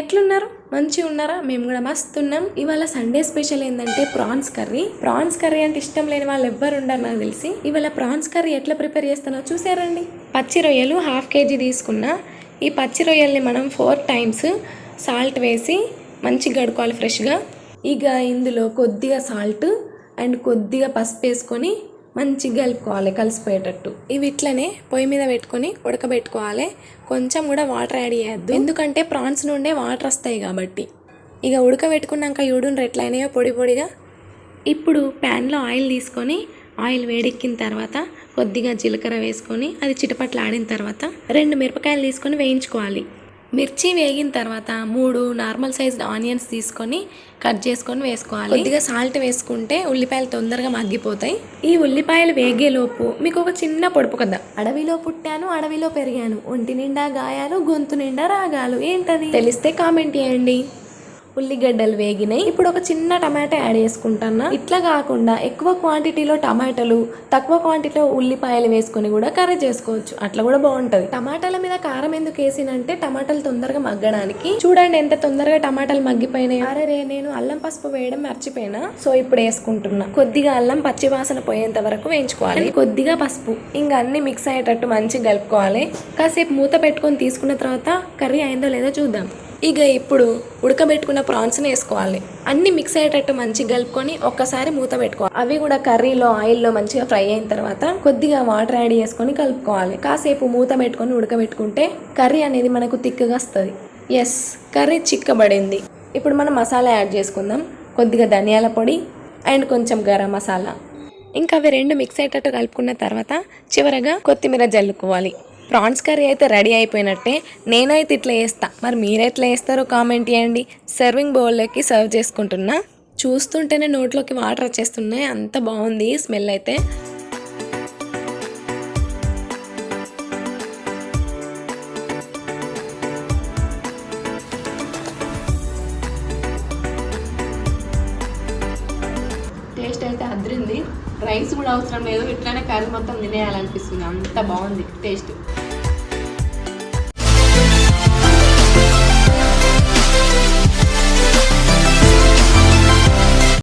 ఎట్లున్నారు? మంచిగా ఉన్నారా? మేము కూడా మస్తు ఉన్నాం. ఇవాళ సండే స్పెషల్ ఏంటంటే ప్రాన్స్ కర్రీ. ప్రాన్స్ కర్రీ అంటే ఇష్టం లేని వాళ్ళు ఎవ్వరు ఉండరు నాకు తెలిసి. ఇవాళ ప్రాన్స్ కర్రీ ఎట్లా ప్రిపేర్ చేస్తానో చూసారండి? పచ్చి రొయ్యలు హాఫ్ కేజీ తీసుకున్నా. ఈ పచ్చి రొయ్యల్ని మనం ఫోర్ టైమ్స్ సాల్ట్ వేసి మంచిగా గడుకోవాలి ఫ్రెష్గా ఇక ఇందులో కొద్దిగా సాల్ట్ అండ్ కొద్దిగా పసుపు వేసుకొని మంచిగా కలుపుకోవాలి కలిసిపోయేటట్టు. ఇవి ఇట్లనే పొయ్యి మీద పెట్టుకొని ఉడకబెట్టుకోవాలి. కొంచెం కూడా వాటర్ యాడ్ చేయొద్దు. ఎందుకంటే ప్రాన్స్ నుండే వాటర్ వస్తాయి కాబట్టి. ఇక ఉడకబెట్టుకున్నాక యూడున్ ఎట్లయినాయో పొడి పొడిగా. ఇప్పుడు ప్యాన్లో ఆయిల్ తీసుకొని ఆయిల్ వేడెక్కిన తర్వాత కొద్దిగా జీలకర్ర వేసుకొని అది చిటపట్లు ఆడిన తర్వాత రెండు మిరపకాయలు తీసుకొని వేయించుకోవాలి. మిర్చి వేగిన తర్వాత మూడు నార్మల్ సైజ్ ఆనియన్స్ తీసుకొని కట్ చేసుకొని వేసుకోవాలి. కొద్దిగా సాల్ట్ వేసుకుంటే ఉల్లిపాయలు తొందరగా మగ్గిపోతాయి. ఈ ఉల్లిపాయలు వేగేలోపు మీకు ఒక చిన్న పొడుపు కదా అడవిలో పుట్టాను అడవిలో పెరిగాను. ఒంటి నిండా గాయాలు గొంతు నిండా రాగాలు. ఏంటది? తెలిస్తే కామెంట్ చేయండి. ఉల్లిగడ్డలు వేగినాయి. ఇప్పుడు ఒక చిన్న టమాటా యాడ్ చేసుకుంటాను? ఇట్లా కాకుండా ఎక్కువ క్వాంటిటీలో టమాటాలు తక్కువ క్వాంటిటీలో ఉల్లిపాయలు వేసుకొని కూడా కర్రీ చేసుకోవచ్చు. అట్లా కూడా బాగుంటది. టమాటాల మీద కారం ఎందుకు వేసినంటే టమాటాలు తొందరగా మగ్గడానికి. చూడండి ఎంత తొందరగా టమాటాలు మగ్గిపోయినాయి. అరే రే నేను అల్లం పసుపు వేయడం మర్చిపోయినా. సో ఇప్పుడు వేసుకుంటున్నా. కొద్దిగా అల్లం పచ్చి వాసన పోయేంత వరకు వేయించుకోవాలి. కొద్దిగా పసుపు. ఇంకా అన్ని మిక్స్ అయ్యేటట్టు మంచిగా కలుపుకోవాలి. కాసేపు మూత పెట్టుకొని తీసుకున్న తర్వాత కర్రీ అయిందో లేదో చూద్దాం. ఇక ఇప్పుడు ఉడకబెట్టుకున్న ప్రాన్స్ని వేసుకోవాలి. అన్ని మిక్స్ అయ్యేటట్టు మంచిగా కలుపుకొని ఒక్కసారి మూత పెట్టుకోవాలి. అవి కూడా కర్రీలో ఆయిల్లో మంచిగా ఫ్రై అయిన తర్వాత కొద్దిగా వాటర్ యాడ్ చేసుకొని కలుపుకోవాలి. కాసేపు మూత పెట్టుకొని ఉడకబెట్టుకుంటే కర్రీ అనేది మనకు తిక్కగా వస్తుంది. ఎస్ కర్రీ చిక్కబడింది. ఇప్పుడు మనం మసాలా యాడ్ చేసుకుందాం. కొద్దిగా ధనియాల పొడి అండ్ కొంచెం గరం మసాలా. ఇంకా అవి రెండు మిక్స్ అయ్యేటట్టు కలుపుకున్న తర్వాత చివరగా కొత్తిమీర జల్లుకోవాలి. ప్రాన్స్ కర్రీ అయితే రెడీ అయిపోయినట్టే నేనైతే ఇట్లా వేస్తా మరి మీరెట్లా వేస్తారో కామెంట్ చేయండి. సర్వింగ్ బౌల్లోకి సర్వ్ చేసుకుంటున్నా. చూస్తుంటేనే నోట్లోకి వాటర్ వచ్చేస్తున్నాయి. అంత బాగుంది. స్మెల్ అయితే. టేస్ట్ అయితే అదిరింది. రైస్ కూడా అవసరం లేదు. ఇట్లానే కర్రీ మొత్తం తినేయాలనిపిస్తుంది. అంత బాగుంది టేస్ట్.